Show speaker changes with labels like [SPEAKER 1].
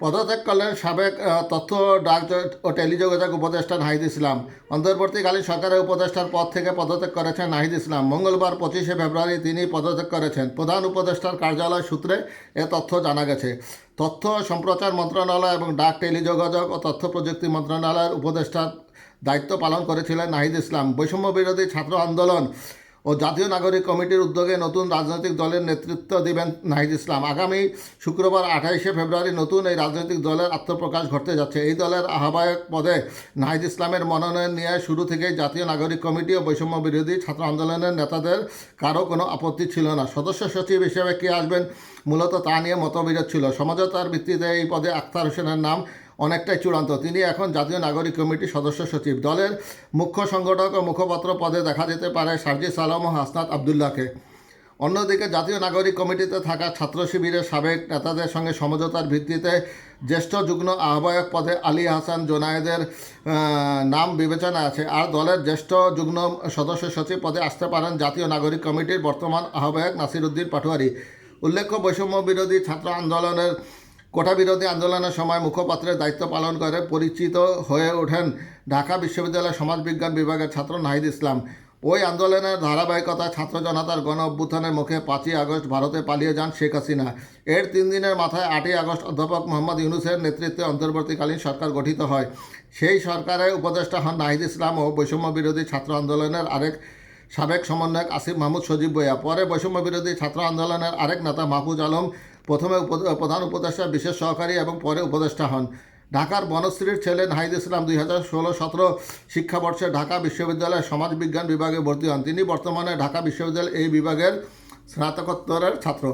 [SPEAKER 1] পদত্যাগ করলেন সাবেক তথ্য ডাক ও টেলিযোগাযোগ উপদেষ্টা নাহিদ ইসলাম। অন্তর্বর্তীকালীন সরকারের উপদেষ্টার পদ থেকে পদত্যাগ করেছেন নাহিদ ইসলাম। মঙ্গলবার পঁচিশে ফেব্রুয়ারি তিনি পদত্যাগ করেছেন। প্রধান উপদেষ্টার কার্যালয় সূত্রে এ তথ্য জানা গেছে। তথ্য সম্প্রচার মন্ত্রণালয় এবং ডাক টেলিযোগাযোগ ও তথ্য প্রযুক্তি মন্ত্রণালয়ের উপদেষ্টার দায়িত্ব পালন করেছিলেন নাহিদ ইসলাম। বৈষম্য বিরোধী ছাত্র আন্দোলন ও জাতীয় নাগরিক কমিটির উদ্যোগে নতুন রাজনৈতিক দলের নেতৃত্ব দিবেন নাহিদ ইসলাম। আগামী শুক্রবার আঠাইশে ফেব্রুয়ারি নতুন এই রাজনৈতিক দলের আত্মপ্রকাশ ঘটতে যাচ্ছে। এই দলের আহ্বায়ক পদে নাহিদ ইসলামের মনোনয়ন নিয়ে শুরু থেকেই জাতীয় নাগরিক কমিটি ও বৈষম্য বিরোধী ছাত্র আন্দোলনের নেতাদের কারও কোনো আপত্তি ছিল না। সদস্য সচিব হিসেবে কে আসবেন মূলত তা নিয়ে মতবিরোধ ছিল। সমঝোতার ভিত্তিতে এই পদে আখতার হোসেনের নাম অনেকটাই চূড়ান্ত। তিনি এখন জাতীয় নাগরিক কমিটির সদস্য সচিব। দলের মুখ্য সংগঠক ও মুখপাত্র পদে দেখা যেতে পারে সার্জিস আলম ও হাসনাত আবদুল্লাহকে। অন্যদিকে জাতীয় নাগরিক কমিটিতে থাকা ছাত্র শিবিরের সাবেক নেতাদের সঙ্গে সমঝোতার ভিত্তিতে জ্যেষ্ঠ যুগ্ম আহ্বায়ক পদে আলী হাসান জোনায়েদের নাম বিবেচনা আছে। আর দলের জ্যেষ্ঠ যুগ্ম সদস্য সচিব পদে আসতে পারেন জাতীয় নাগরিক কমিটির বর্তমান আহ্বায়ক নাসিরুদ্দিন পাটোয়ারি। উল্লেখ্য, বৈষম্য বিরোধী ছাত্র আন্দোলনের কোটা বিরোধী আন্দোলনের সময় মুখপাত্রের দায়িত্ব পালন করে পরিচিত হয়ে ওঠেন ঢাকা বিশ্ববিদ্যালয়ের সমাজবিজ্ঞান বিভাগের ছাত্র নাহিদ ইসলাম। ওই আন্দোলনের ধারাবাহিকতায় ছাত্র জনতার গণ অভ্যুত্থানের মুখে পাঁচই আগস্ট ভারতে পালিয়ে যান শেখ হাসিনা। এর তিন দিনের মাথায় আটই আগস্ট অধ্যাপক মোহাম্মদ ইউনুসের নেতৃত্বে অন্তর্বর্তীকালীন সরকার গঠিত হয়। সেই সরকারে উপদেষ্টা হন নাহিদ ইসলাম ও বৈষম্য বিরোধী ছাত্র আন্দোলনের আরেক সাবেক সমন্বয়ক আসিফ মাহমুদ সজীব বইয়া। পরে বৈষম্য বিরোধী ছাত্র আন্দোলনের আরেক নেতা মাহফুজ আলম প্রথমে প্রধান উপদেষ্টা, বিশেষ সহকারী এবং পরে উপদেষ্টা হন। ঢাকার বনশ্রীর ছেলেন নাহিদ ইসলাম দুই হাজার ষোলো সতেরো শিক্ষাবর্ষে ঢাকা বিশ্ববিদ্যালয়ের সমাজবিজ্ঞান বিভাগে ভর্তি হন। তিনি বর্তমানে ঢাকা বিশ্ববিদ্যালয়ের এই বিভাগের স্নাতকোত্তরের ছাত্র।